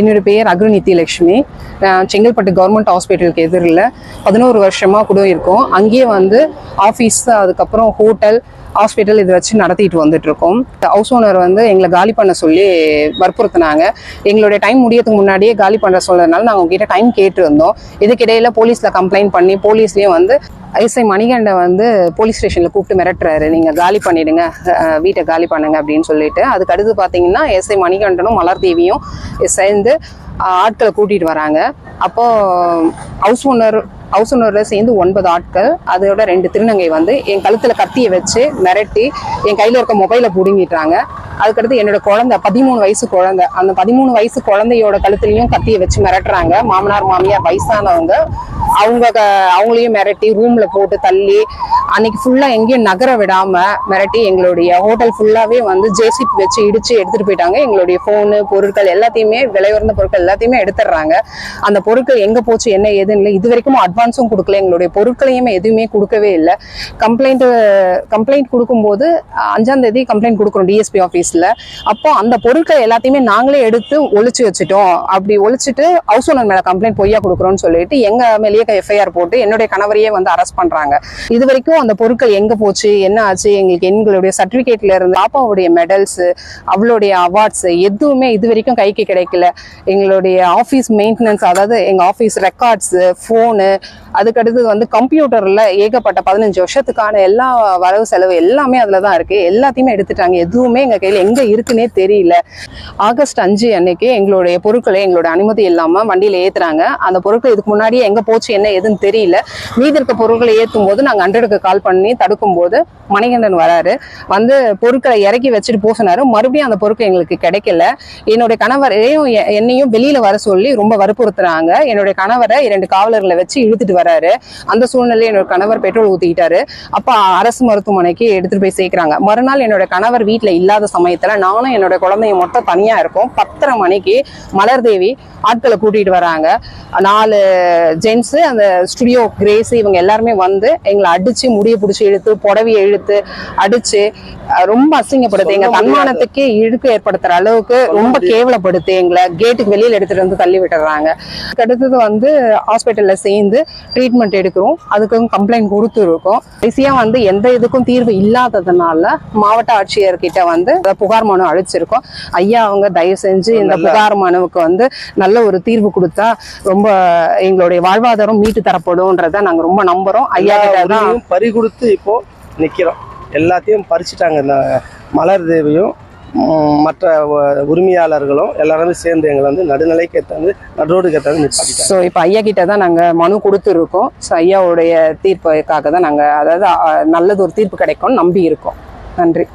என்னோட பெயர் அக்ரு லட்சுமி நான் செங்கல்பட்டு கவர்மெண்ட் ஹாஸ்பிட்டலுக்கு எதிரில் பதினோரு வருஷமா கூட இருக்கோம். அங்கேயே வந்து ஆஃபீஸ் அதுக்கப்புறம் ஹோட்டல் ஹாஸ்பிட்டல் இது வச்சு நடத்திட்டு வந்துட்டு இருக்கோம் ஹவுஸ் ஓனர் வந்து எங்களை காலி பண்ண சொல்லி வற்புறுத்தினாங்க. எங்களுடைய டைம் முடியறதுக்கு முன்னாடியே காலி பண்ணுற சொல்றதுனால நாங்கள் உங்ககிட்ட டைம் கேட்டிருந்தோம். இதுக்கிடையில போலீஸ்ல கம்ப்ளைண்ட் பண்ணி போலீஸ்லயும் வந்து ஐசை மணிகண்டை வந்து போலீஸ் ஸ்டேஷனில் கூப்பிட்டு மிரட்டுறாரு. நீங்கள் காலி பண்ணிடுங்க வீட்டை காலி பண்ணுங்க அப்படின்னு சொல்லிட்டு. அதுக்கு அடுத்து பார்த்தீங்கன்னா எஸ்ஐ மணிகண்டனும் மலர் தேவியும் சேர்ந்து ஆட்களை கூட்டிகிட்டு வராங்க. அப்போது ஹவுஸ் ஓனர் ஹவுஸ் ஓனர்ல சேர்ந்து ஒன்பது ஆட்கள் அதோட ரெண்டு திருநங்கை வந்து என் கழுத்துல கத்தியை வச்சு மிரட்டி என் கையில இருக்க மொபைலை புடுங்கிட்டாங்க. அதுக்கடுத்து என்னோட குழந்தை பதிமூணு வயசு குழந்தை. அந்த பதிமூணு வயசு குழந்தையோட கழுத்துலயும் கத்தியை வச்சு மிரட்டுறாங்க. மாமனார் மாமியார் வயசானவங்க. அவங்க அவங்களையும் மிரட்டி ரூம்ல போட்டு தள்ளி அன்னைக்கு ஃபுல்லா எங்கேயும் நகர விடாம மிரட்டி எங்களுடைய ஹோட்டல் ஃபுல்லாவே வந்து ஜேசிபி வச்சு இடிச்சு எடுத்துட்டு போயிட்டாங்க. எங்களுடைய போனு பொருட்கள் எல்லாத்தையுமே விலை உயர்ந்த பொருட்கள் எல்லாத்தையுமே எடுத்துடுறாங்க. அந்த பொருட்கள் எங்க போச்சு என்ன ஏதுன்னு இது வரைக்கும் அட்வான்ஸும் கொடுக்கல. எங்களுடைய பொருட்களையுமே எதுவுமே கொடுக்கவே இல்லை. கம்ப்ளைண்ட்டு கம்ப்ளைண்ட் கொடுக்கும்போது அஞ்சாம் தேதி கம்ப்ளைண்ட் கொடுக்குறோம் டிஎஸ்பி ஆஃபீஸில் அப்போ அந்த பொருட்கள் எல்லாத்தையுமே நாங்களே எடுத்து ஒழிச்சு வச்சுட்டோம். அப்படி ஒளிச்சிட்டு ஹவுஸ் ஓனர் மேலே கம்ப்ளைண்ட் பொய்யா கொடுக்குறோம்னு சொல்லிட்டு எங்கள் மேலேயே எஃப்ஐஆர் போட்டு என்னுடைய கணவரையே வந்து அரெஸ்ட் பண்ணுறாங்க இது வரைக்கும் அந்த பொருட்கள் எங்கே போச்சு என்ன ஆச்சு எங்களுக்கு எங்களுடைய சர்டிஃபிகேட்ல இருந்து பாப்பாவுடைய மெடல்ஸ் அவளுடைய அவார்ட்ஸ் எதுவுமே இது வரைக்கும் கைக்கு கிடைக்கல. எங்களுடைய ஆஃபீஸ் மெயின்டெனன்ஸ் அதாவது எங்கள் ஆஃபீஸ் ரெக்கார்ட்ஸ் ஃபோனு அதுக்கடுத்து வந்து கம்ப்யூட்டர்ல ஏகப்பட்ட பதினஞ்சு வருஷத்துக்கான எல்லா வரவு செலவு எல்லாமே அதில் தான் இருக்கு. எல்லாத்தையுமே எடுத்துட்டாங்க. எதுவுமே எங்க கையில எங்க இருக்குன்னே தெரியல. ஆகஸ்ட் அஞ்சு அன்னைக்கு எங்களுடைய பொருட்களை எங்களோட அனுமதி இல்லாம வண்டியில ஏத்துறாங்க. அந்த பொருட்கள் இதுக்கு முன்னாடியே எங்க போச்சு என்ன ஏதுன்னு தெரியல. மீதி இருக்க பொருட்களை ஏத்தும் போது நாங்க ஹண்ட்ரடுக்கு கால் பண்ணி தடுக்கும் போது மணிகண்டன் வராரு. வந்து பொருட்களை இறக்கி வச்சுட்டு போக மறுபடியும் அந்த பொருட்கள் எங்களுக்கு கிடைக்கல. என்னுடைய கணவரையும் என்னையும் வெளியில வர சொல்லி ரொம்ப வற்புறுத்துறாங்க. என்னுடைய கணவரை இரண்டு காவலர்களை வச்சு இழுத்துட்டு வராரு. அந்த சூழ்நிலையில என்னோட கணவர் பெட்ரோல் ஊத்திக்கிட்டாரு. அப்ப அரசு மருத்துவமனைக்கு எடுத்துட்டு போய் சேர்க்கறாங்க. மறுநாள் என்னோட கணவர் வீட்ல இல்லாத சமயத்துல நானும் என்னோட குழந்தையும் மட்டும் தனியா இருக்கோம். பத்தரை மணிக்கு மலர் தேவி ஆட்களை கூட்டிட்டு வராங்க. நாலு ஜென்ஸ் அந்த ஸ்டுடியோ கிரேஸ் இவங்க எல்லாருமே வந்து எங்களை அடிச்சு முடிய பிடிச்சி இழுத்து புடவையை இழுத்து அடிச்சு அஹ் ரொம்ப அசிங்கப்படுத்து. எங்க தன்மானத்துக்கு இழுக்கு ஏற்படுத்துற அளவுக்கு ரொம்ப கேவலப்படுத்து எங்களை கேட்டுக்கு வெளியில எடுத்துட்டு வந்து தள்ளி விட்டுறாங்க. அடுத்தது வந்து ஹாஸ்பிட்டல்ல சேர்ந்து ட்ரீட்மெண்ட் எடுக்கிறோம். அதுக்கும் கம்ப்ளைண்ட் கொடுத்துருக்கோம். கடைசியா வந்து எந்த இதுக்கும் தீர்வு இல்லாததுனால மாவட்ட ஆட்சியர்கிட்ட வந்து புகார் மனு அழிச்சிருக்கோம் ஐயா அவங்க தயவு செஞ்சு இந்த புகார் மனுவுக்கு வந்து நல்ல ஒரு தீர்வு கொடுத்தா ரொம்ப எங்களுடைய வாழ்வாதாரம் மீட்டு தரப்படும்ன்றத நாங்க ரொம்ப நம்புறோம். ஐயா கிட்ட தான் பறி கொடுத்து இப்போ நிக்கிறோம். எல்லாத்தையும் பறிச்சுட்டாங்க. இந்த மலர் தேவியும் மற்ற உரிமையாளர்களும் எல்லாருமே சேர்ந்து எங்களை வந்து நடுநிலைக்கு ஏற்றாந்து நடுரோடுக்கு ஏற்றாந்து நிப்பாட்டிட்டாங்க. ஸோ இப்போ ஐயா கிட்ட தான் நாங்கள் மனு கொடுத்துருக்கோம். ஸோ ஐயாவுடைய தீர்ப்புக்காக தான் நாங்கள் அதாவது அஹ், நல்லது ஒரு தீர்ப்பு கிடைக்கும்னு நம்பி இருக்கோம். நன்றி.